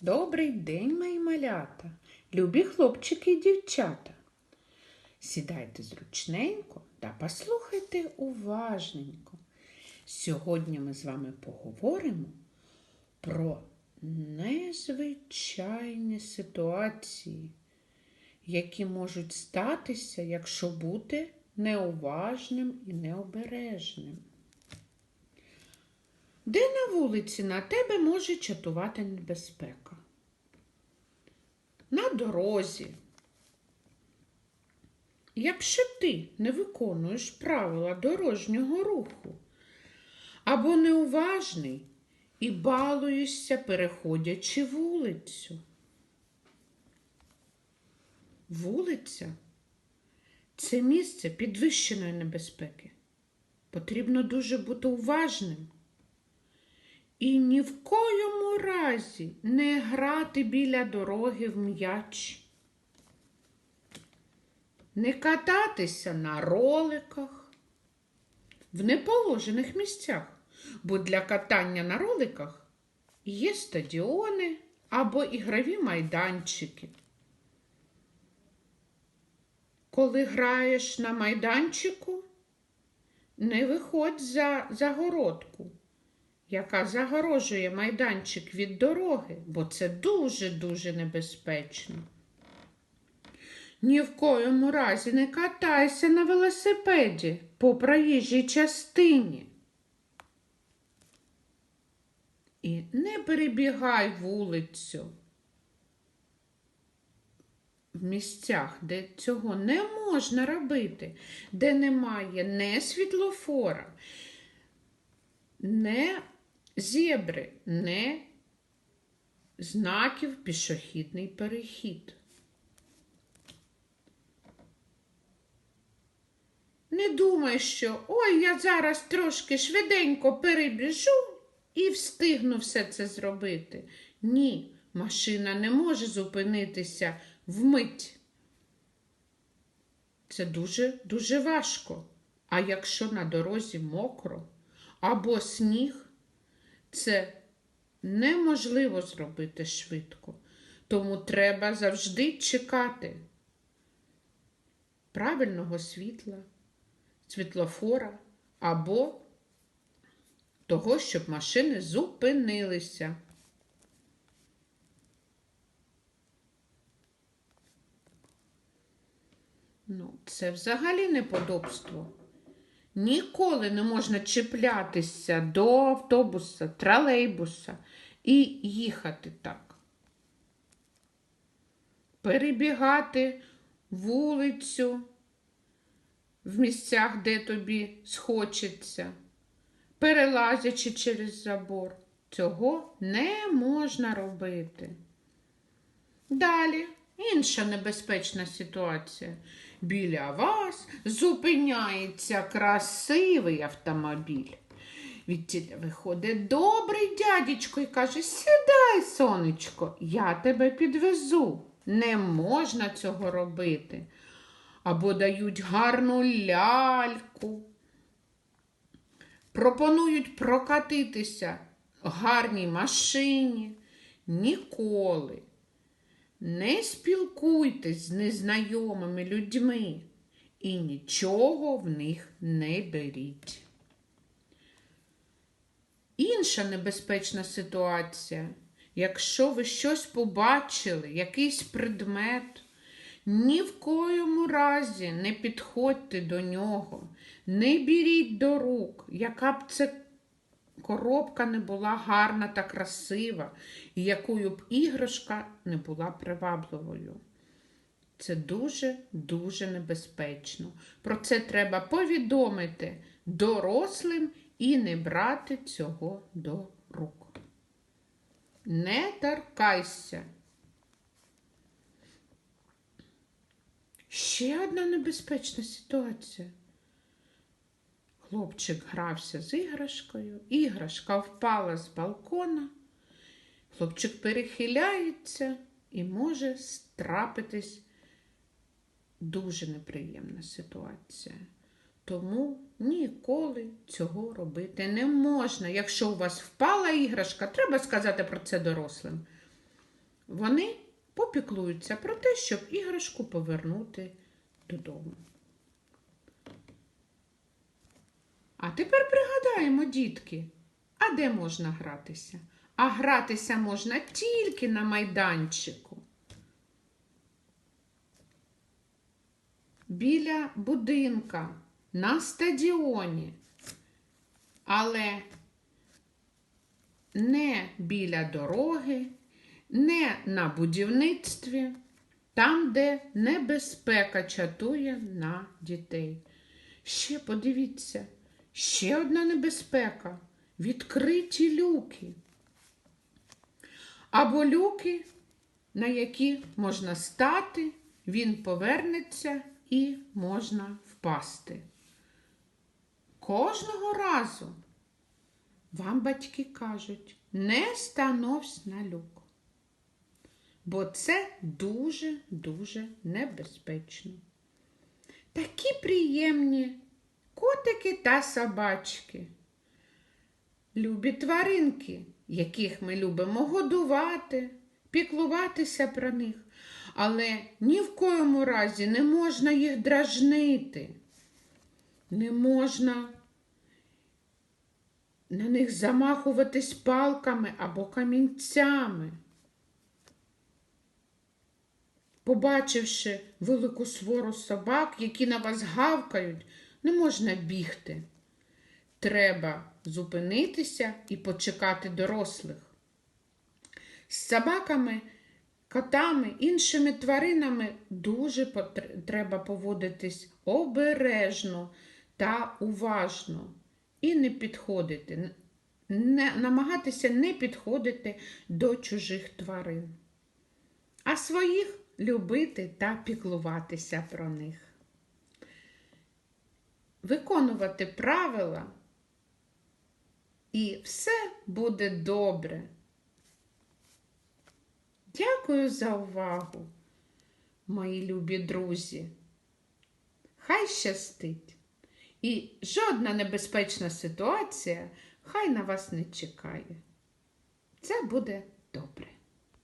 Добрий день, мої малята, любі хлопчики і дівчата. Сідайте зручненько та послухайте уважненько. Сьогодні ми з вами поговоримо про незвичайні ситуації, які можуть статися, якщо бути неуважним і необережним. Де на вулиці на тебе може чатувати небезпека? На дорозі. Якщо ти не виконуєш правила дорожнього руху або неуважний і балуєшся, переходячи вулицю. Вулиця це місце підвищеної небезпеки. Потрібно дуже бути уважним. І ні в коєму разі не грати біля дороги в м'яч, не кататися на роликах в неположених місцях, бо для катання на роликах є стадіони або ігрові майданчики. Коли граєш на майданчику, не виходь за загородку яка загорожує майданчик від дороги, бо це дуже-дуже небезпечно. Ні в коєму разі не катайся на велосипеді по проїжджій частині. І не перебігай вулицю в місцях, де цього не можна робити, де немає не світлофора, не зебри, не знаків пішохідний перехід. Не думай, що ой, я зараз трошки швиденько перебіжу і встигну все це зробити. Ні, машина не може зупинитися вмить. Це дуже дуже важко. А якщо на дорозі мокро або сніг, це неможливо зробити швидко, тому треба завжди чекати правильного світла, світлофора або того, щоб машини зупинилися. Ну, це взагалі неподобство. Ніколи не можна чіплятися до автобуса, тролейбуса і їхати так. Перебігати вулицю в місцях, де тобі схочеться, перелазячи через забор. Цього не можна робити. Далі інша небезпечна ситуація. Біля вас зупиняється красивий автомобіль. Відтіля виходить добрий дядечко і каже: Сідай, сонечко, я тебе підвезу. Не можна цього робити. Або дають гарну ляльку. Пропонують прокатитися гарній машині. Ніколи. Не спілкуйтесь з незнайомими людьми і нічого в них не беріть. Інша небезпечна ситуація. Якщо ви щось побачили, якийсь предмет, ні в коєму разі не підходьте до нього, не беріть до рук, яка б це коробка не була гарна та красива, і якою б іграшка не була привабливою. Це дуже-дуже небезпечно. Про це треба повідомити дорослим і не брати цього до рук. Не торкайся. Ще одна небезпечна ситуація. Хлопчик грався з іграшкою, іграшка впала з балкона. Хлопчик перехиляється і може трапитись дуже неприємна ситуація. Тому ніколи цього робити не можна. Якщо у вас впала іграшка, треба сказати про це дорослим. вони попіклуються про те, щоб іграшку повернути додому. А тепер пригадаємо, дітки, а де можна гратися? А гратися можна тільки на майданчику. Біля будинка, на стадіоні, але не біля дороги, не на будівництві, там, де небезпека чатує на дітей. Ще подивіться, ще одна небезпека відкриті люки. Або люки, на які можна стати, він повернеться і можна впасти. Кожного разу вам батьки кажуть, не становсь на люк, бо це дуже-дуже небезпечно. Такі приємні котики та собачки. Любі тваринки, яких ми любимо годувати, піклуватися про них, але ні в коєму разі не можна їх дражнити, не можна на них замахуватись палками або камінцями. Побачивши велику свору собак, які на вас гавкають, не можна бігти. Треба зупинитися і почекати дорослих. З собаками, котами, іншими тваринами дуже треба поводитись обережно та уважно і не підходити, не, намагатися не підходити до чужих тварин, а своїх любити та піклуватися про них. Виконувати правила, і все буде добре. Дякую за увагу, мої любі друзі. Хай щастить. І жодна небезпечна ситуація хай на вас не чекає. Це буде добре.